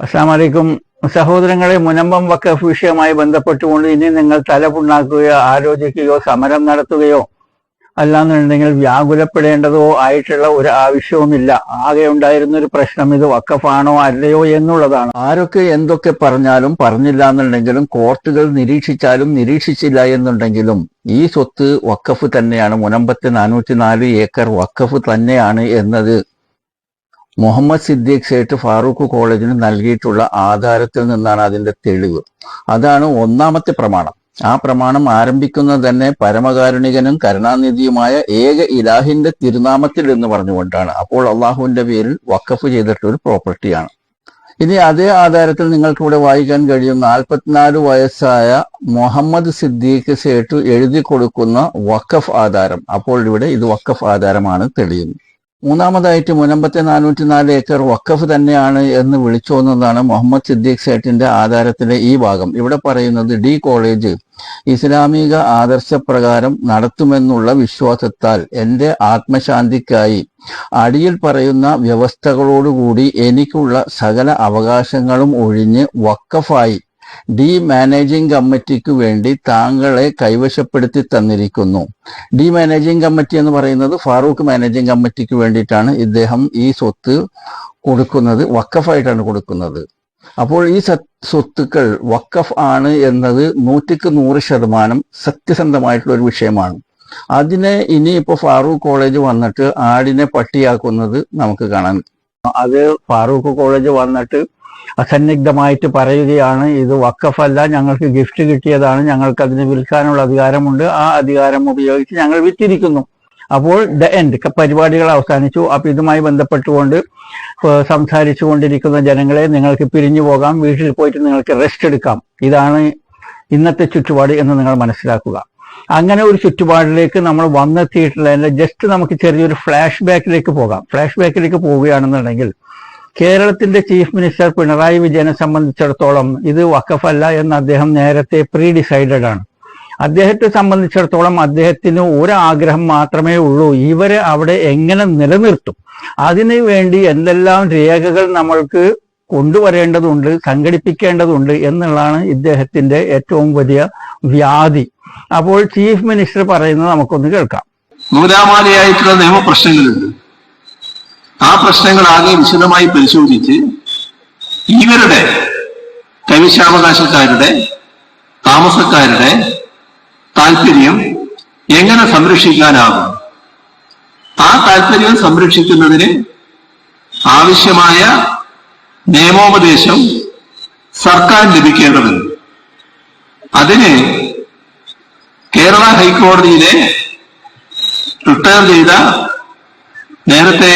അസ്സാം വലൈക്കും സഹോദരങ്ങളെ മുനമ്പം വക്കഫ് വിഷയവുമായി ബന്ധപ്പെട്ടുകൊണ്ട് ഇനി നിങ്ങൾ തലപുണ്ണാക്കുകയോ ആലോചിക്കുകയോ സമരം നടത്തുകയോ അല്ലാന്നുണ്ടെങ്കിൽ വ്യാകുലപ്പെടേണ്ടതോ ആയിട്ടുള്ള ഒരു ആവശ്യവുമില്ല. ആകെ ഉണ്ടായിരുന്ന ഒരു പ്രശ്നം ഇത് വക്കഫാണോ അല്ലയോ എന്നുള്ളതാണ്. ആരൊക്കെ എന്തൊക്കെ പറഞ്ഞാലും പറഞ്ഞില്ല എന്നുണ്ടെങ്കിലും കോർട്ടുകൾ നിരീക്ഷിച്ചാലും നിരീക്ഷിച്ചില്ല എന്നുണ്ടെങ്കിലും ഈ സ്വത്ത് വക്കഫ് തന്നെയാണ്. മുനമ്പത്തെ നാനൂറ്റി നാല് ഏക്കർ വക്കഫ് തന്നെയാണ് എന്നത് മുഹമ്മദ് സിദ്ദീഖ് സേട്ട് ഫാറൂഖ് കോളേജിന് നൽകിയിട്ടുള്ള ആധാരത്തിൽ നിന്നാണ് അതിന്റെ തെളിവ്. അതാണ് ഒന്നാമത്തെ പ്രമാണം. ആ പ്രമാണം ആരംഭിക്കുന്നത് തന്നെ പരമകാരുണികനും കരുണാനിധിയുമായ ഏക ഇലാഹിന്റെ തിരുനാമത്തിൽ എന്ന് പറഞ്ഞുകൊണ്ടാണ്. അപ്പോൾ അള്ളാഹുവിന്റെ പേരിൽ വക്കഫ് ചെയ്തിട്ടുള്ള ഒരു പ്രോപ്പർട്ടിയാണ്. ഇനി അതേ ആധാരത്തിൽ നിങ്ങൾക്കിവിടെ വായിക്കാൻ കഴിയും നാൽപ്പത്തിനാല് വയസ്സായ മുഹമ്മദ് സിദ്ദീഖ് സേട്ടു എഴുതി കൊടുക്കുന്ന വക്കഫ് ആധാരം. അപ്പോൾ ഇവിടെ ഇത് വക്കഫ് ആധാരമാണ് തെളിയുന്നത്. മൂന്നാമതായിട്ട് മുനമ്പത്തെ നാനൂറ്റി നാല് ഏക്കർ വക്കഫ് തന്നെയാണ് എന്ന് വിളിച്ചോന്നതാണ് മുഹമ്മദ് സിദ്ദീഖ് സേട്ടിന്റെ ആധാരത്തിലെ ഈ ഭാഗം. ഇവിടെ പറയുന്നത് ഡി കോളേജ് ഇസ്ലാമിക ആദർശപ്രകാരം നടത്തുമെന്നുള്ള വിശ്വാസത്താൽ എന്റെ ആത്മശാന്തിക്കായി അടിയിൽ പറയുന്ന വ്യവസ്ഥകളോടുകൂടി എനിക്കുള്ള സകല അവകാശങ്ങളും ഒഴിഞ്ഞ് വക്കഫായി ഡി മാനേജിംഗ് കമ്മിറ്റിക്ക് വേണ്ടി താങ്കളെ കൈവശപ്പെടുത്തി തന്നിരിക്കുന്നു. ഡി മാനേജിംഗ് കമ്മിറ്റി എന്ന് പറയുന്നത് ഫാറൂഖ് മാനേജിംഗ് കമ്മിറ്റിക്ക് വേണ്ടിയിട്ടാണ് ഇദ്ദേഹം ഈ സ്വത്ത് കൊടുക്കുന്നത് വക്കഫായിട്ടാണ് കൊടുക്കുന്നത്. അപ്പോൾ ഈ സ്വത്തുക്കൾ വക്കഫ് ആണ് എന്നത് നൂറ്റിക്ക് നൂറ് ശതമാനം സത്യസന്ധമായിട്ടുള്ള ഒരു വിഷയമാണ്. അതിനെ ഇനി ഇനിയിപ്പോ ഫാറൂഖ് കോളേജ് വന്നിട്ട് ആടിനെ പട്ടിയാക്കുന്നത് നമുക്ക് കാണാൻ. അത് ഫാറൂഖ് കോളേജ് വന്നിട്ട് അസന്നിഗ്ധമായിട്ട് പറയുകയാണ്. ഇത് വക്കഫല്ല ഞങ്ങൾക്ക് ഗിഫ്റ്റ് കിട്ടിയതാണ്. ഞങ്ങൾക്ക് അതിന് വിൽക്കാനുള്ള അധികാരമുണ്ട്. ആ അധികാരം ഉപയോഗിച്ച് ഞങ്ങൾ വിറ്റിരിക്കുന്നു. അപ്പോൾ ദ എൻഡ് പരിപാടികൾ അവസാനിച്ചു. അപ്പൊ ഇതുമായി ബന്ധപ്പെട്ടുകൊണ്ട് സംസാരിച്ചു കൊണ്ടിരിക്കുന്ന ജനങ്ങളെ നിങ്ങൾക്ക് പിരിഞ്ഞു പോകാം. വീട്ടിൽ പോയിട്ട് നിങ്ങൾക്ക് റെസ്റ്റ് എടുക്കാം. ഇതാണ് ഇന്നത്തെ ചുറ്റുപാട് എന്ന് നിങ്ങൾ മനസ്സിലാക്കുക. അങ്ങനെ ഒരു ചുറ്റുപാടിലേക്ക് നമ്മൾ വന്നെത്തിയിട്ടുള്ളതിന്റെ ജസ്റ്റ് നമുക്ക് ചെറിയൊരു ഫ്ലാഷ് ബാക്കിലേക്ക് പോകാം. ഫ്ലാഷ് ബാക്കിലേക്ക് പോവുകയാണെന്നുണ്ടെങ്കിൽ കേരളത്തിന്റെ ചീഫ് മിനിസ്റ്റർ പിണറായി വിജയനെ സംബന്ധിച്ചിടത്തോളം ഇത് വക്കഫല്ല എന്ന് അദ്ദേഹം നേരത്തെ പ്രീ ഡിസൈഡഡ് ആണ്. അദ്ദേഹത്തെ സംബന്ധിച്ചിടത്തോളം അദ്ദേഹത്തിന് ഒരു ആഗ്രഹം മാത്രമേ ഉള്ളൂ. ഇവരെ അവിടെ എങ്ങനെ നിലനിർത്തും? അതിനു വേണ്ടി എന്തെല്ലാം രേഖകൾ നമ്മൾക്ക് കൊണ്ടുവരേണ്ടതുണ്ട് സംഘടിപ്പിക്കേണ്ടതുണ്ട് എന്നുള്ളതാണ് ഇദ്ദേഹത്തിന്റെ ഏറ്റവും വലിയ വ്യാധി. അപ്പോൾ ചീഫ് മിനിസ്റ്റർ പറയുന്നത് നമുക്കൊന്ന് കേൾക്കാം. നൂലാമാലയായിട്ടുള്ള നിയമപ്രശ്നങ്ങളുണ്ട്. ആ പ്രശ്നങ്ങൾ ആകെ വിശദമായി പരിശോധിച്ച് ഇവരുടെ കൈവശാവകാശക്കാരുടെ താമസക്കാരുടെ താല്പര്യം എങ്ങനെ സംരക്ഷിക്കാനാകും? ആ താല്പര്യം സംരക്ഷിക്കുന്നതിന് ആവശ്യമായ നിയമോപദേശം സർക്കാർ ലഭിക്കേണ്ടതുണ്ട്. അതിന് കേരള ഹൈക്കോടതിയിലെ റിട്ടയർ ചെയ്ത നേരത്തെ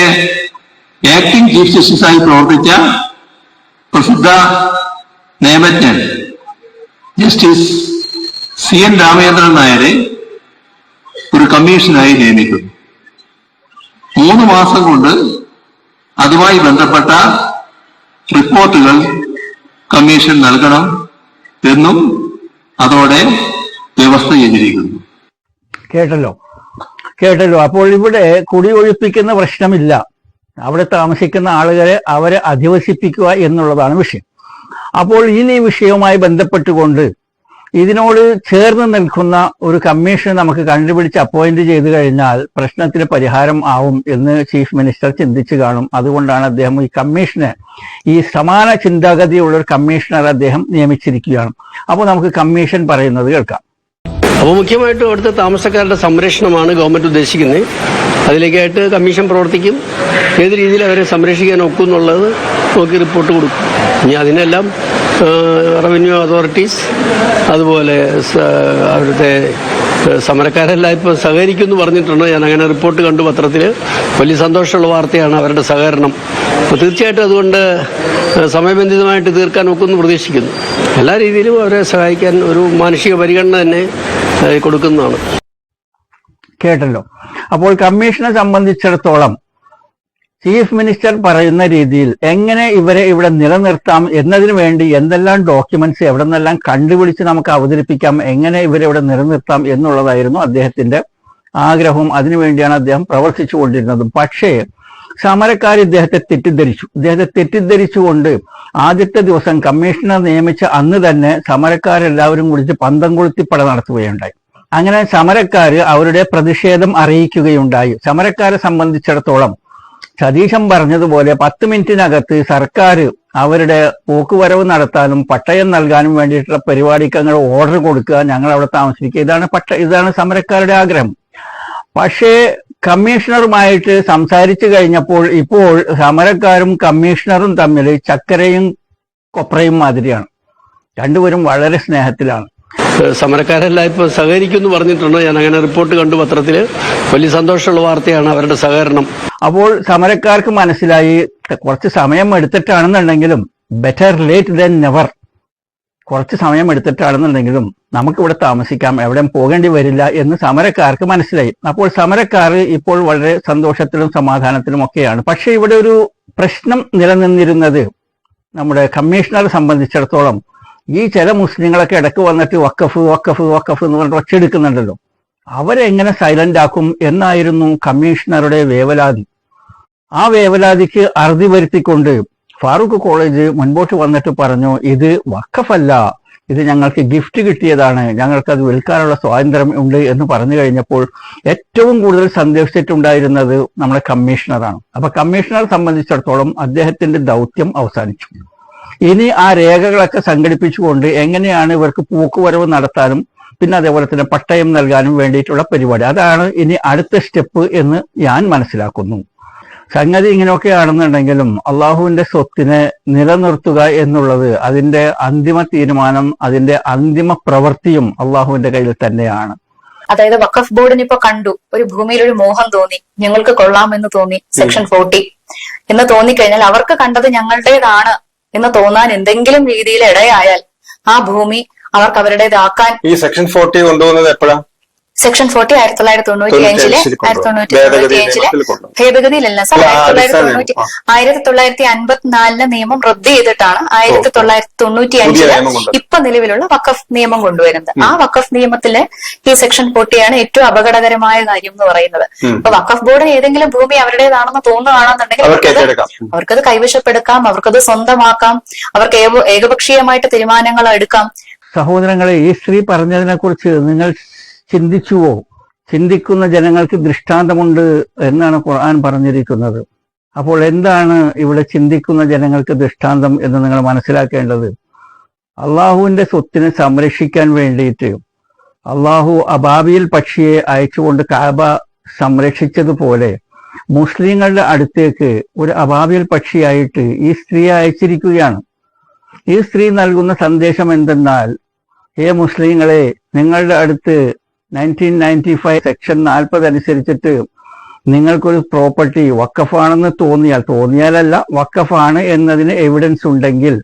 ആക്ടിംഗ് ചീഫ് ജസ്റ്റിസായി പ്രവർത്തിച്ച പ്രസിദ്ധ നിയമജ്ഞൻ ജസ്റ്റിസ് സി എൻ രാമചന്ദ്രൻ നായരെ ഒരു കമ്മീഷനായി നിയമിക്കുന്നു. മൂന്ന് മാസം കൊണ്ട് അതുമായി ബന്ധപ്പെട്ട റിപ്പോർട്ടുകൾ കമ്മീഷൻ നൽകണം എന്നും അതോടെ വ്യവസ്ഥ ചെയ്തിരിക്കുന്നു. കേട്ടല്ലോ. കേട്ടല്ലോ. അപ്പോൾ ഇവിടെ കുടിയൊഴിപ്പിക്കുന്ന പ്രശ്നമില്ല. അവിടെ താമസിക്കുന്ന ആളുകളെ അവരെ അധിവസിപ്പിക്കുക എന്നുള്ളതാണ് വിഷയം. അപ്പോൾ ഇനി വിഷയവുമായി ബന്ധപ്പെട്ടുകൊണ്ട് ഇതിനോട് ചേർന്ന് നിൽക്കുന്ന ഒരു കമ്മീഷൻ നമുക്ക് കണ്ടുപിടിച്ച് അപ്പോയിന്റ് ചെയ്തു കഴിഞ്ഞാൽ പ്രശ്നത്തിന് പരിഹാരം ആവും എന്ന് ചീഫ് മിനിസ്റ്റർ ചിന്തിച്ചു കാണും. അതുകൊണ്ടാണ് അദ്ദേഹം ഈ കമ്മീഷനെ ഈ സമാന ചിന്താഗതിയുള്ള ഒരു കമ്മീഷണർ അദ്ദേഹം നിയമിച്ചിരിക്കുകയാണ്. അപ്പോൾ നമുക്ക് കമ്മീഷൻ പറയുന്നത് കേൾക്കാം. അപ്പോൾ മുഖ്യമായിട്ടും അവിടുത്തെ താമസക്കാരുടെ സംരക്ഷണമാണ് ഗവൺമെന്റ് ഉദ്ദേശിക്കുന്നത്. അതിലേക്കായിട്ട് കമ്മീഷൻ പ്രവർത്തിക്കും. ഏത് രീതിയിൽ അവരെ സംരക്ഷിക്കാൻ ഒക്കും എന്നുള്ളത് നോക്കി റിപ്പോർട്ട് കൊടുക്കും. ഇനി അതിനെല്ലാം റവന്യൂ അതോറിറ്റീസ് അതുപോലെ അവിടുത്തെ സമരക്കാരെല്ലാം ഇപ്പോൾ സഹകരിക്കും എന്ന് പറഞ്ഞിട്ടുണ്ട്. ഞാൻ അങ്ങനെ റിപ്പോർട്ട് കണ്ടു പത്രത്തിൽ വലിയ സന്തോഷമുള്ള വാർത്തയാണ് അവരുടെ സഹകരണം. അപ്പോൾ തീർച്ചയായിട്ടും അതുകൊണ്ട് സമയബന്ധിതമായിട്ട് തീർക്കാൻ ഒക്കുമെന്ന് പ്രതീക്ഷിക്കുന്നു. എല്ലാ രീതിയിലും അവരെ സഹായിക്കാൻ ഒരു മാനുഷിക പരിഗണന തന്നെ കൊടുക്കുന്നതാണ്. കേട്ടല്ലോ. അപ്പോൾ കമ്മീഷനെ സംബന്ധിച്ചിടത്തോളം ചീഫ് മിനിസ്റ്റർ പറയുന്ന രീതിയിൽ എങ്ങനെ ഇവരെ ഇവിടെ നിലനിർത്താം എന്നതിനു വേണ്ടി എന്തെല്ലാം ഡോക്യുമെന്റ്സ് എവിടെ നിന്നെല്ലാം കണ്ടുപിടിച്ച് നമുക്ക് അവതരിപ്പിക്കാം എങ്ങനെ ഇവരെ ഇവിടെ നിലനിർത്താം എന്നുള്ളതായിരുന്നു അദ്ദേഹത്തിന്റെ ആഗ്രഹവും. അതിനുവേണ്ടിയാണ് അദ്ദേഹം പ്രവർത്തിച്ചു കൊണ്ടിരുന്നതും പക്ഷേ സമരക്കാർ ഇദ്ദേഹത്തെ തെറ്റിദ്ധരിച്ചു. ഇദ്ദേഹത്തെ തെറ്റിദ്ധരിച്ചുകൊണ്ട് ആദ്യത്തെ ദിവസം കമ്മീഷണർ നിയമിച്ച അന്ന് തന്നെ സമരക്കാരെല്ലാവരും കുടിച്ച് പന്തം കൊളുത്തിപ്പട നടത്തുകയുണ്ടായി. അങ്ങനെ സമരക്കാർ അവരുടെ പ്രതിഷേധം അറിയിക്കുകയുണ്ടായി. സമരക്കാരെ സംബന്ധിച്ചിടത്തോളം സതീശൻ പറഞ്ഞതുപോലെ പത്ത് മിനിറ്റിനകത്ത് സർക്കാർ അവരുടെ പോക്കുവരവ് നടത്താനും പട്ടയം നൽകാനും വേണ്ടിയിട്ടുള്ള പരിപാടിക്ക് അങ്ങനെ ഓർഡർ കൊടുക്കുക ഞങ്ങൾ അവിടെ താമസിക്കുക ഇതാണ് പട്ട ഇതാണ് സമരക്കാരുടെ ആഗ്രഹം. പക്ഷേ കമ്മീഷണറുമായിട്ട് സംസാരിച്ചു കഴിഞ്ഞപ്പോൾ ഇപ്പോൾ സമരക്കാരും കമ്മീഷണറും തമ്മിൽ ചക്കരയും കൊപ്രയും മാതിരിയാണ്. രണ്ടുപേരും വളരെ സ്നേഹത്തിലാണ്. സമരക്കാരെല്ലാം ഇപ്പോൾ സഹകരിക്കുമെന്ന് പറഞ്ഞിട്ടുണ്ട്. ഞാൻ അങ്ങനെ റിപ്പോർട്ട് കണ്ടു പത്രത്തിൽ വലിയ സന്തോഷമുള്ള വാർത്തയാണ് അവരുടെ സഹകരണം. അപ്പോൾ സമരക്കാർക്ക് മനസ്സിലായി കുറച്ച് സമയം എടുത്തിട്ടാണെന്നുണ്ടെങ്കിലും ബെറ്റർ ലേറ്റ് ദെൻ നെവർ കുറച്ച് സമയം എടുത്തിട്ടാണെന്നുണ്ടെങ്കിലും നമുക്കിവിടെ താമസിക്കാം എവിടെയും പോകേണ്ടി വരില്ല എന്ന് സമരക്കാർക്ക് മനസ്സിലായി. അപ്പോൾ സമരക്കാർ ഇപ്പോൾ വളരെ സന്തോഷത്തിലും സമാധാനത്തിലും ഒക്കെയാണ്. പക്ഷേ ഇവിടെ ഒരു പ്രശ്നം നിലനിന്നിരുന്നത് നമ്മുടെ കമ്മീഷണറെ സംബന്ധിച്ചിടത്തോളം. ഈ ചില മുസ്ലിങ്ങളൊക്കെ ഇടയ്ക്ക് വന്നിട്ട് വക്കഫ് വക്കഫ് വക്കഫ് എന്ന് പറഞ്ഞിട്ട് ഒച്ചെടുക്കുന്നുണ്ടല്ലോ അവരെങ്ങനെ സൈലന്റ് ആക്കും എന്നായിരുന്നു കമ്മീഷണറുടെ വേവലാതി. ആ വേവലാതിക്ക് അറുതി വരുത്തിക്കൊണ്ട് ഫാറൂഖ് കോളേജ് മുൻപോട്ട് വന്നിട്ട് പറഞ്ഞു ഇത് വക്കഫല്ല ഇത് ഞങ്ങൾക്ക് ഗിഫ്റ്റ് കിട്ടിയതാണ്. ഞങ്ങൾക്ക് അത് വിൽക്കാനുള്ള സ്വാതന്ത്ര്യം ഉണ്ട് എന്ന് പറഞ്ഞു കഴിഞ്ഞപ്പോൾ ഏറ്റവും കൂടുതൽ സന്ദേശിച്ചിട്ടുണ്ടായിരുന്നത് നമ്മുടെ കമ്മീഷണറാണ്. അപ്പൊ കമ്മീഷണറെ സംബന്ധിച്ചിടത്തോളം അദ്ദേഹത്തിന്റെ ദൗത്യം അവസാനിച്ചു. ഇനി ആ രേഖകളൊക്കെ സംഘടിപ്പിച്ചുകൊണ്ട് എങ്ങനെയാണ് ഇവർക്ക് പോക്കുവരവ് നടത്താനും പിന്നെ അതേപോലെ തന്നെ പട്ടയം നൽകാനും വേണ്ടിയിട്ടുള്ള പരിപാടി. അതാണ് ഇനി അടുത്ത സ്റ്റെപ്പ് എന്ന് ഞാൻ മനസ്സിലാക്കുന്നു. സംഗതി ഇങ്ങനെയൊക്കെ ആണെന്നുണ്ടെങ്കിലും അള്ളാഹുവിന്റെ സ്വത്തിനെ നിലനിർത്തുക എന്നുള്ളത് അതിന്റെ അന്തിമ തീരുമാനം അതിന്റെ അന്തിമ പ്രവൃത്തിയും അള്ളാഹുവിന്റെ കയ്യിൽ തന്നെയാണ്. അതായത് വഖഫ് ബോർഡിന് ഇപ്പൊ കണ്ടു ഒരു ഭൂമിയിൽ ഒരു മോഹം തോന്നി ഞങ്ങൾക്ക് കൊള്ളാമെന്ന് തോന്നി സെക്ഷൻ ഫോർട്ടി എന്ന് തോന്നിക്കഴിഞ്ഞാൽ അവർക്ക് കണ്ടത് ഞങ്ങളുടേതാണ് എന്ന് തോന്നാൻ എന്തെങ്കിലും രീതിയിൽ ഇടയായാൽ ആ ഭൂമി അവർക്ക് അവരുടേതാക്കാൻ ഈ സെക്ഷൻ ഫോർട്ടി കൊണ്ടുപോകുന്നത് എപ്പോഴാ? സെക്ഷൻ ഫോർട്ടി ആയിരത്തി തൊള്ളായിരത്തി തൊണ്ണൂറ്റി അഞ്ചിലെ ആയിരത്തി തൊണ്ണൂറ്റി തൊണ്ണൂറ്റി അഞ്ചിലെ ഭേദഗതിയിലല്ല സാർ. ആയിരത്തി തൊള്ളായിരത്തി തൊണ്ണൂറ്റി നിയമം. ആയിരത്തി തൊള്ളായിരത്തി അൻപത്തിനാലിലെ നിയമം റദ്ദ് ചെയ്തിട്ടാണ് ആയിരത്തി തൊള്ളായിരത്തി തൊണ്ണൂറ്റി അഞ്ചിലെ. ഇപ്പൊ നിലവിലുള്ള വക്കഫ് നിയമം കൊണ്ടുവരുന്നത്. ആ വക്കഫ് നിയമത്തിലെ ഈ സെക്ഷൻ ഫോർട്ടിയാണ് ഏറ്റവും അപകടകരമായ കാര്യം എന്ന് പറയുന്നത്. അപ്പൊ വഖഫ് ബോർഡിന് ഏതെങ്കിലും ഭൂമി അവരുടേതാണെന്ന് തോന്നുകയാണെന്നുണ്ടെങ്കിൽ അവർക്ക് അവർക്കത് കൈവശപ്പെടുക്കാം അവർക്കത് സ്വന്തമാക്കാം അവർക്ക് ഏക- ഏകപക്ഷീയമായിട്ട് തീരുമാനങ്ങൾ എടുക്കാം. സഹോദരങ്ങളെ ഈ സ്ത്രീ പറഞ്ഞതിനെ കുറിച്ച് നിങ്ങൾ ചിന്തിച്ചുവോ? ചിന്തിക്കുന്ന ജനങ്ങൾക്ക് ദൃഷ്ടാന്തമുണ്ട് എന്നാണ് ഖുർആൻ പറഞ്ഞിരിക്കുന്നത്. അപ്പോൾ എന്താണ് ഇവിടെ ചിന്തിക്കുന്ന ജനങ്ങൾക്ക് ദൃഷ്ടാന്തം എന്ന് നിങ്ങൾ മനസ്സിലാക്കേണ്ടത്? അള്ളാഹുവിന്റെ സ്വത്തിനെ സംരക്ഷിക്കാൻ വേണ്ടിയിട്ട് അള്ളാഹു അബാബിയിൽ പക്ഷിയെ അയച്ചുകൊണ്ട് കാബ സംരക്ഷിച്ചതുപോലെ മുസ്ലിങ്ങളുടെ അടുത്തേക്ക് ഒരു അബാബിയിൽ പക്ഷിയായിട്ട് ഈ സ്ത്രീയെ അയച്ചിരിക്കുകയാണ്. ഈ സ്ത്രീ നൽകുന്ന സന്ദേശം എന്തെന്നാൽ ഹേ മുസ്ലിങ്ങളെ നിങ്ങളുടെ അടുത്ത് നയന്റീൻ നയന്റി ഫൈവ് സെക്ഷൻ നാൽപ്പത് അനുസരിച്ചിട്ട് നിങ്ങൾക്കൊരു പ്രോപ്പർട്ടി വക്കഫാണെന്ന് തോന്നിയാൽ തോന്നിയാലല്ല വക്കഫാണ് എന്നതിന് എവിഡൻസ് ഉണ്ടെങ്കിൽ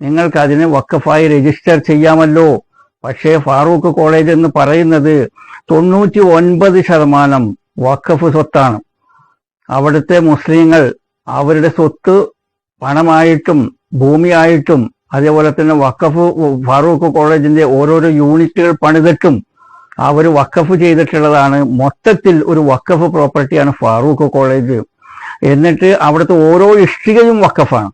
നിങ്ങൾക്ക് അതിനെ വക്കഫായി രജിസ്റ്റർ ചെയ്യാമല്ലോ. പക്ഷേ ഫാറൂഖ് കോളേജ് എന്ന് പറയുന്നത് തൊണ്ണൂറ്റി ഒൻപത് ശതമാനം വക്കഫ് സ്വത്താണ്. അവിടുത്തെ മുസ്ലിങ്ങൾ അവരുടെ സ്വത്ത് പണമായിട്ടും ഭൂമിയായിട്ടും അതേപോലെ തന്നെ വക്കഫ് ഫാറൂഖ് കോളേജിന്റെ ഓരോരോ യൂണിറ്റുകൾ പണിതിട്ടും അവർ വക്കഫ് ചെയ്തിട്ടുള്ളതാണ്. മൊത്തത്തിൽ ഒരു വക്കഫ് പ്രോപ്പർട്ടിയാണ് ഫാറൂഖ് കോളേജ്. എന്നിട്ട് അവിടുത്തെ ഓരോ ഇഷ്ടികയും വക്കഫാണ്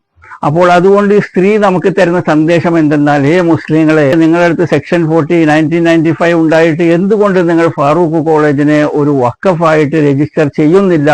അപ്പോൾ അതുകൊണ്ട് ഈ സ്ത്രീ നമുക്ക് തരുന്ന സന്ദേശം എന്തെന്നാൽ ഏ മുസ്ലിങ്ങളെ നിങ്ങളുടെ അടുത്ത് section forty nineteen ninety five ഉണ്ടായിട്ട് എന്തുകൊണ്ട് നിങ്ങൾ ഫാറൂഖ് കോളേജിനെ ഒരു വക്കഫായിട്ട് രജിസ്റ്റർ ചെയ്യുന്നില്ല?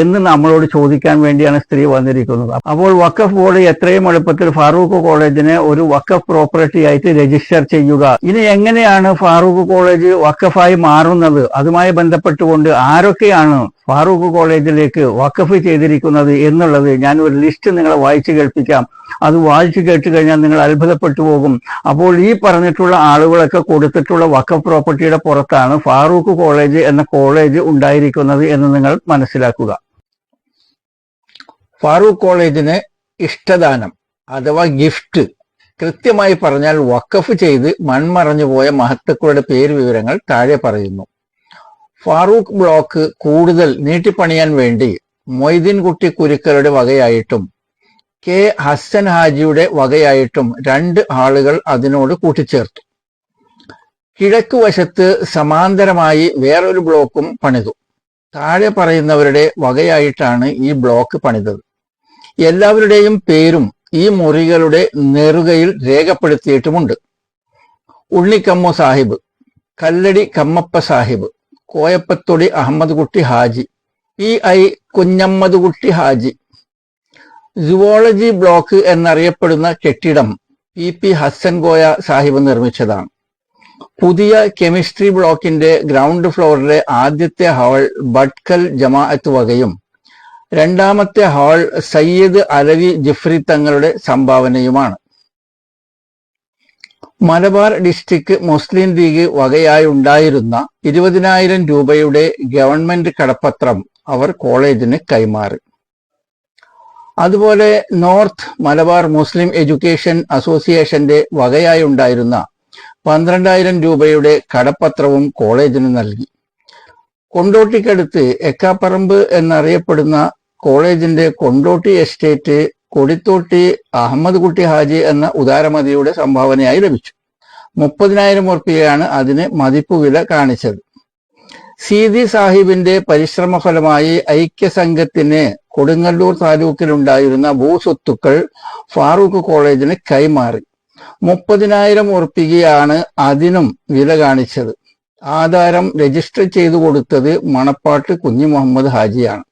എന്ന് നമ്മളോട് ചോദിക്കാൻ വേണ്ടിയാണ് സ്ത്രീ വന്നിരിക്കുന്നത്. അപ്പോൾ വക്കഫ് ബോർഡ് എത്രയും എളുപ്പത്തിൽ ഫാറൂഖ് കോളേജിനെ ഒരു വക്കഫ് പ്രോപ്പർട്ടി ആയിട്ട് രജിസ്റ്റർ ചെയ്യുക. ഇനി എങ്ങനെയാണ് ഫാറൂഖ് കോളേജ് വഖഫായി മാറുന്നത്? അതുമായി ബന്ധപ്പെട്ടുകൊണ്ട് ആരൊക്കെയാണ് ഫാറൂഖ് കോളേജിലേക്ക് വക്കഫ് ചെയ്തിരിക്കുന്നത് എന്നുള്ളത് ഞാൻ ഒരു ലിസ്റ്റ് നിങ്ങളെ വായിച്ചു കേൾപ്പിക്കാം. അത് വായിച്ചു കേട്ട് കഴിഞ്ഞാൽ നിങ്ങൾ അത്ഭുതപ്പെട്ടു പോകും. അപ്പോൾ ഈ പറഞ്ഞിട്ടുള്ള ആളുകളൊക്കെ കൊടുത്തിട്ടുള്ള വക്ക പ്രോപ്പർട്ടിയുടെ പുറത്താണ് ഫാറൂഖ് കോളേജ് എന്ന കോളേജ് ഉണ്ടായിരിക്കുന്നത് എന്ന് നിങ്ങൾ മനസ്സിലാക്കുക. ഫാറൂഖ് കോളേജിന് ഇഷ്ടദാനം അഥവാ ഗിഫ്റ്റ് കൃത്യമായി പറഞ്ഞാൽ വക്കഫ് ചെയ്ത് മൺമറഞ്ഞു പോയ മഹത്തുക്കളുടെ പേര് വിവരങ്ങൾ താഴെ പറയുന്നു. ഫാറൂഖ് ബ്ലോക്ക് കൂടുതൽ നീട്ടിപ്പണിയാൻ വേണ്ടി മൊയ്തീൻകുട്ടി കുരുക്കളുടെ വകയായിട്ടും കെ. ഹസൻ ഹാജിയുടെ വകയായിട്ടും രണ്ട് ആളുകൾ അതിനോട് കൂട്ടിച്ചേർത്തു. കിഴക്ക് വശത്ത് സമാന്തരമായി വേറൊരു ബ്ലോക്കും പണിതു. താഴെ പറയുന്നവരുടെ വകയായിട്ടാണ് ഈ ബ്ലോക്ക് പണിതത്. എല്ലാവരുടെയും പേരും ഈ മുറികളുടെ നെറുകയിൽ രേഖപ്പെടുത്തിയിട്ടുമുണ്ട്. ഉള്ളിക്കമ്മു സാഹിബ് കല്ലടി കമ്മപ്പ സാഹിബ് കോയപ്പത്തൊടി അഹമ്മദ് കുട്ടി ഹാജി പി ഐ കുഞ്ഞമ്മദ് കുട്ടി ഹാജി സുവോളജി ബ്ലോക്ക് എന്നറിയപ്പെടുന്ന കെട്ടിടം പി പി ഹസൻ ഗോയ സാഹിബ് നിർമ്മിച്ചതാണ്. പുതിയ കെമിസ്ട്രി ബ്ലോക്കിന്റെ ഗ്രൗണ്ട് ഫ്ലോറിലെ ആദ്യത്തെ ഹാൾ ബഡ്കൽ ജമാഅത്ത് വകയും രണ്ടാമത്തെ ഹാൾ സയ്യിദ് അലവി ജിഫ്രി തങ്ങളുടെ സംഭാവനയുമാണ്. മലബാർ ഡിസ്ട്രിക്ട് മുസ്ലിം ലീഗ് വകയായി ഉണ്ടായിരുന്ന ഇരുപതിനായിരം രൂപയുടെ ഗവൺമെന്റ് കടപ്പത്രം അവർ കോളേജിന് കൈമാറി. അതുപോലെ നോർത്ത് മലബാർ മുസ്ലിം എഡ്യൂക്കേഷൻ അസോസിയേഷന്റെ വകയായി ഉണ്ടായിരുന്ന പന്ത്രണ്ടായിരം രൂപയുടെ കടപ്പത്രവും കോളേജിന് നൽകി. കൊണ്ടോട്ടിക്കടുത്ത് എക്കാപ്പറമ്പ് എന്നറിയപ്പെടുന്ന കോളേജിന്റെ കൊണ്ടോട്ടി എസ്റ്റേറ്റ് കൊടിത്തോട്ടി അഹമ്മദ് കുട്ടി ഹാജി എന്ന ഉദാരമതിയുടെ സംഭാവനയായി ലഭിച്ചു. മുപ്പതിനായിരം ഉറുപ്പികയാണ് അതിന് മതിപ്പ് വില കാണിച്ചത്. സീതി സാഹിബിന്റെ പരിശ്രമഫലമായി ഐക്യസംഘത്തിന് കൊടുങ്ങല്ലൂർ താലൂക്കിലുണ്ടായിരുന്ന ഭൂസ്വത്തുക്കൾ ഫാറൂഖ് കോളേജിന് കൈമാറി. മുപ്പതിനായിരം ഉറപ്പികയാണ് അതിനും വില കാണിച്ചത്. ആധാരം രജിസ്റ്റർ ചെയ്തു കൊടുത്തത് മണപ്പാട്ട് കുഞ്ഞി മുഹമ്മദ് ഹാജിയാണ്.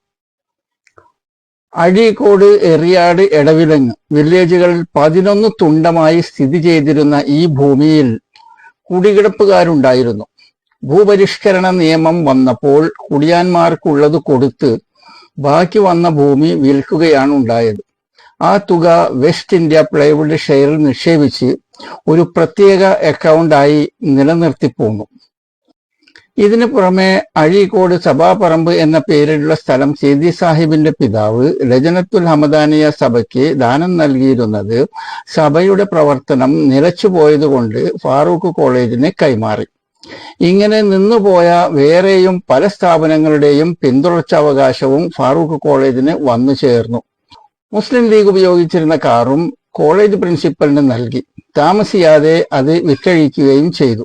അഴീക്കോട് എറിയാട് എടവിലങ്ങ് വില്ലേജുകളിൽ പതിനൊന്ന് തുണ്ടമായി സ്ഥിതി ചെയ്തിരുന്ന ഈ ഭൂമിയിൽ കുടികിടപ്പുകാരുണ്ടായിരുന്നു. ഭൂപരിഷ്കരണ നിയമം വന്നപ്പോൾ കുടിയാന്മാർക്കുള്ളത് കൊടുത്ത് ബാക്കി വന്ന ഭൂമി വിൽക്കുകയാണ് ഉണ്ടായത്. ആ തുക വെസ്റ്റ് ഇന്ത്യ പ്ലൈവുഡ് ഷെയറിൽ നിക്ഷേപിച്ച് ഒരു പ്രത്യേക അക്കൗണ്ടായി നിലനിർത്തിപ്പോന്നു ഇതിനു പുറമെ അഴീക്കോട് സഭാപറമ്പ് എന്ന പേരിലുള്ള സ്ഥലം സീതി സാഹിബിന്റെ പിതാവ് രജനത്തുൽ ഹമദാനിയ സഭയ്ക്ക് ദാനം നൽകിയിരുന്നത് സഭയുടെ പ്രവർത്തനം നിലച്ചുപോയതുകൊണ്ട് ഫാറൂഖ് കോളേജിന് കൈമാറി. ഇങ്ങനെ നിന്നുപോയ വേറെയും പല സ്ഥാപനങ്ങളുടെയും പിന്തുടർച്ചാവകാശവും ഫാറൂഖ് കോളേജിന് വന്നു ചേർന്നു. മുസ്ലിം ലീഗ് ഉപയോഗിച്ചിരുന്ന കാറും കോളേജ് പ്രിൻസിപ്പലിന് നൽകി. താമസിയാതെ അത് വിറ്റഴിക്കുകയും ചെയ്തു.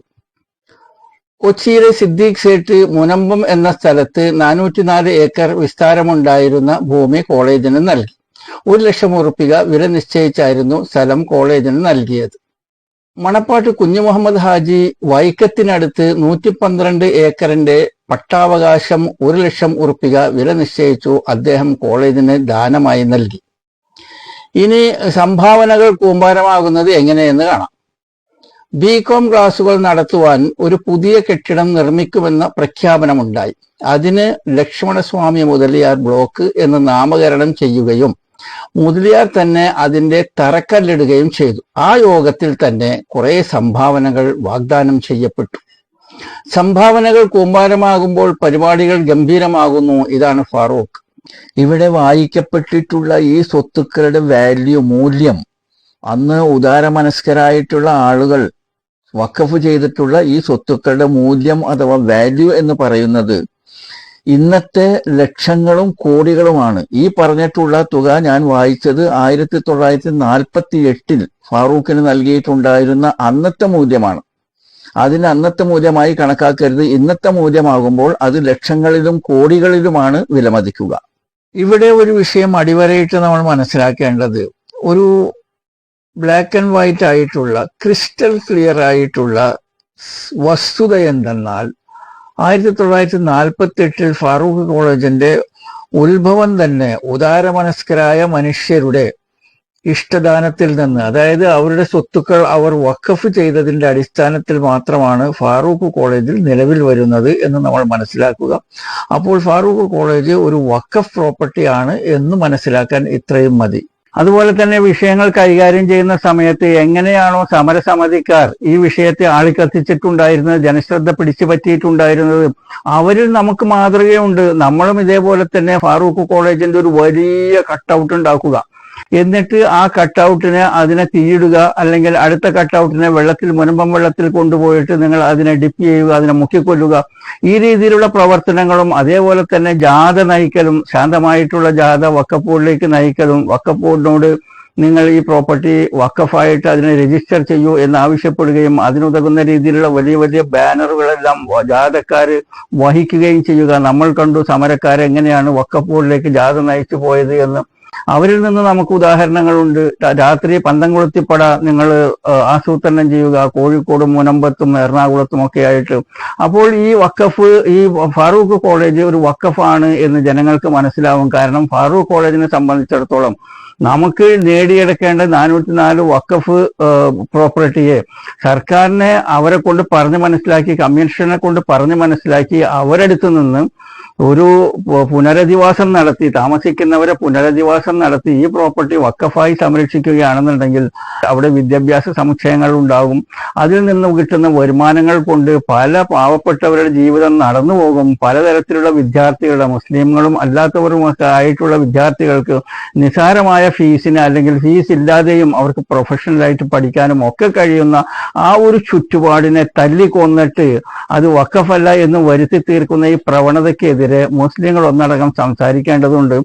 കൊച്ചിയിലെ സിദ്ദീഖ് സേട്ട് മുനമ്പം എന്ന സ്ഥലത്ത് നാനൂറ്റിനാല് ഏക്കർ വിസ്താരമുണ്ടായിരുന്ന ഭൂമി കോളേജിന് നൽകി. ഒരു ലക്ഷം ഉറുപ്പിക വില നിശ്ചയിച്ചായിരുന്നു സ്ഥലം കോളേജിന് നൽകിയത്. മണപ്പാട്ട് കുഞ്ഞു മുഹമ്മദ് ഹാജി വൈക്കത്തിനടുത്ത് നൂറ്റി പന്ത്രണ്ട് ഏക്കറിന്റെ പട്ടാവകാശം ഒരു ലക്ഷം ഉറുപ്പിക വില നിശ്ചയിച്ചു അദ്ദേഹം കോളേജിന് ദാനമായി നൽകി. ഇനി സംഭാവനകൾ കൂമ്പാരമാകുന്നത് എങ്ങനെയെന്ന് കാണാം. ബി കോം ക്ലാസുകൾ നടത്തുവാൻ ഒരു പുതിയ കെട്ടിടം നിർമ്മിക്കുമെന്ന പ്രഖ്യാപനമുണ്ടായി. അതിന് ലക്ഷ്മണസ്വാമി മുതലിയാർ ബ്ലോക്ക് എന്ന് നാമകരണം ചെയ്യുകയും മുതലിയാർ തന്നെ അതിന്റെ തറക്കല്ലിടുകയും ചെയ്തു. ആ യോഗത്തിൽ തന്നെ കുറെ സംഭാവനകൾ വാഗ്ദാനം ചെയ്യപ്പെട്ടു. സംഭാവനകൾ കൂമ്പാരമാകുമ്പോൾ പരിപാടികൾ ഗംഭീരമാകുന്നു ഇതാണ് ഫാറൂഖ്. ഇവിടെ വായിക്കപ്പെട്ടിട്ടുള്ള ഈ സ്വത്തുക്കളുടെ വാല്യൂ മൂല്യം അന്ന് ഉദാരമനസ്കരായിട്ടുള്ള ആളുകൾ വഖഫ് ചെയ്തിട്ടുള്ള ഈ സ്വത്തുക്കളുടെ മൂല്യം അഥവാ വാല്യൂ എന്ന് പറയുന്നത് ഇന്നത്തെ ലക്ഷങ്ങളും കോടികളുമാണ്. ഈ പറഞ്ഞിട്ടുള്ള തുക ഞാൻ വായിച്ചത് ആയിരത്തി തൊള്ളായിരത്തി നാൽപ്പത്തി എട്ടിൽ ഫാറൂഖിന് നൽകിയിട്ടുണ്ടായിരുന്ന അന്നത്തെ മൂല്യമാണ്. അതിന് അന്നത്തെ മൂല്യമായി കണക്കാക്കരുത്. ഇന്നത്തെ മൂല്യമാകുമ്പോൾ അത് ലക്ഷങ്ങളിലും കോടികളിലുമാണ് വിലമതിക്കുക. ഇവിടെ ഒരു വിഷയം അടിവരയിട്ട് നമ്മൾ മനസ്സിലാക്കേണ്ടത് ഒരു ബ്ലാക്ക് ആൻഡ് വൈറ്റ് ആയിട്ടുള്ള ക്രിസ്റ്റൽ ക്ലിയർ ആയിട്ടുള്ള വസ്തുത എന്തെന്നാൽ ആയിരത്തി തൊള്ളായിരത്തി നാൽപ്പത്തി എട്ടിൽ ഫാറൂഖ് കോളേജിന്റെ ഉത്ഭവം തന്നെ ഉദാരമനസ്കരായ മനുഷ്യരുടെ ഇഷ്ടദാനത്തിൽ നിന്ന് അതായത് അവരുടെ സ്വത്തുക്കൾ അവർ വഖഫ് ചെയ്തതിന്റെ അടിസ്ഥാനത്തിൽ മാത്രമാണ് ഫാറൂഖ് കോളേജിൽ നിലവിൽ വരുന്നത് എന്ന് നമ്മൾ മനസ്സിലാക്കുക. അപ്പോൾ ഫാറൂഖ് കോളേജ് ഒരു വഖഫ് പ്രോപ്പർട്ടി ആണ് എന്ന് മനസ്സിലാക്കാൻ ഇത്രയും മതി. അതുപോലെ തന്നെ വിഷയങ്ങൾ കൈകാര്യം ചെയ്യുന്ന സമയത്ത് എങ്ങനെയാണോ സമരസമിതിക്കാർ ഈ വിഷയത്തെ ആളിക്കത്തിച്ചിട്ടുണ്ടായിരുന്നത് ജനശ്രദ്ധ പിടിച്ചു പറ്റിയിട്ടുണ്ടായിരുന്നത് അവരിൽ നമുക്ക് മാതൃകയുണ്ട്. നമ്മളും ഇതേപോലെ തന്നെ ഫാറൂഖ് കോളേജിന്റെ ഒരു വലിയ കട്ടൗട്ട് ഉണ്ടാക്കുക. എന്നിട്ട് ആ കട്ടൗട്ടിനെ അതിനെ തീയിടുക അല്ലെങ്കിൽ അടുത്ത കട്ടൗട്ടിനെ വെള്ളത്തിൽ മുനമ്പം വെള്ളത്തിൽ കൊണ്ടുപോയിട്ട് നിങ്ങൾ അതിനെ ഡിപ്പ് ചെയ്യുക അതിനെ മുക്കിക്കൊല്ലുക. ഈ രീതിയിലുള്ള പ്രവർത്തനങ്ങളും അതേപോലെ തന്നെ ജാഥ നയിക്കലും ശാന്തമായിട്ടുള്ള ജാഥ വക്കപ്പൂളിലേക്ക് നയിക്കലും വക്കപ്പോടിനോട് നിങ്ങൾ ഈ പ്രോപ്പർട്ടി വക്കഫായിട്ട് അതിനെ രജിസ്റ്റർ ചെയ്യൂ എന്ന് ആവശ്യപ്പെടുകയും അതിനുതകുന്ന രീതിയിലുള്ള വലിയ വലിയ ബാനറുകളെല്ലാം ജാഥക്കാര് വഹിക്കുകയും ചെയ്യുക. നമ്മൾ കണ്ടു സമരക്കാരെങ്ങനെയാണ് ബോർഡിലേക്ക് ജാഥ നയിച്ചു പോയത് എന്ന്. അവരിൽ നിന്ന് നമുക്ക് ഉദാഹരണങ്ങളുണ്ട്. രാത്രി പന്തംകുളത്തിപ്പട നിങ്ങൾ ആസൂത്രണം ചെയ്യുക. കോഴിക്കോടും മുനമ്പത്തും എറണാകുളത്തും ഒക്കെ ആയിട്ട്. അപ്പോൾ ഈ വക്കഫ് ഈ ഫാറൂഖ് കോളേജ് ഒരു വക്കഫാണ് എന്ന് ജനങ്ങൾക്ക് മനസ്സിലാവും. കാരണം ഫാറൂഖ് കോളേജിനെ സംബന്ധിച്ചിടത്തോളം നമുക്ക് നേടിയെടുക്കേണ്ട നാനൂറ്റി നാല് വക്കഫ് പ്രോപ്പർട്ടിയെ സർക്കാരിനെ അവരെ കൊണ്ട് പറഞ്ഞ് മനസ്സിലാക്കി കമ്മീഷനെ കൊണ്ട് പറഞ്ഞ് മനസ്സിലാക്കി അവരെടുത്തു നിന്ന് ഒരു പുനരധിവാസം നടത്തി താമസിക്കുന്നവരെ പുനരധിവാസം നടത്തി ഈ പ്രോപ്പർട്ടി വക്കഫായി സംരക്ഷിക്കുകയാണെന്നുണ്ടെങ്കിൽ അവിടെ വിദ്യാഭ്യാസ സമുച്ചയങ്ങൾ ഉണ്ടാകും. അതിൽ നിന്ന് കിട്ടുന്ന വരുമാനങ്ങൾ കൊണ്ട് പല പാവപ്പെട്ടവരുടെ ജീവിതം നടന്നു പോകും. പലതരത്തിലുള്ള വിദ്യാർത്ഥികളുടെ മുസ്ലിങ്ങളും അല്ലാത്തവരും ഒക്കെ ആയിട്ടുള്ള വിദ്യാർത്ഥികൾക്ക് നിസാരമായ ഫീസിന് അല്ലെങ്കിൽ ഫീസ് ഇല്ലാതെയും അവർക്ക് പ്രൊഫഷണലായിട്ട് പഠിക്കാനും ഒക്കെ കഴിയുന്ന ആ ഒരു ചുറ്റുപാടിനെ തല്ലിക്കൊന്നിട്ട് അത് വക്കഫല്ല എന്ന് വരുത്തി തീർക്കുന്ന ഈ പ്രവണതയ്ക്കെതിരെ മുസ്ലിങ്ങൾ ഒന്നടങ്കം സംസാരിക്കേണ്ടതുണ്ട്.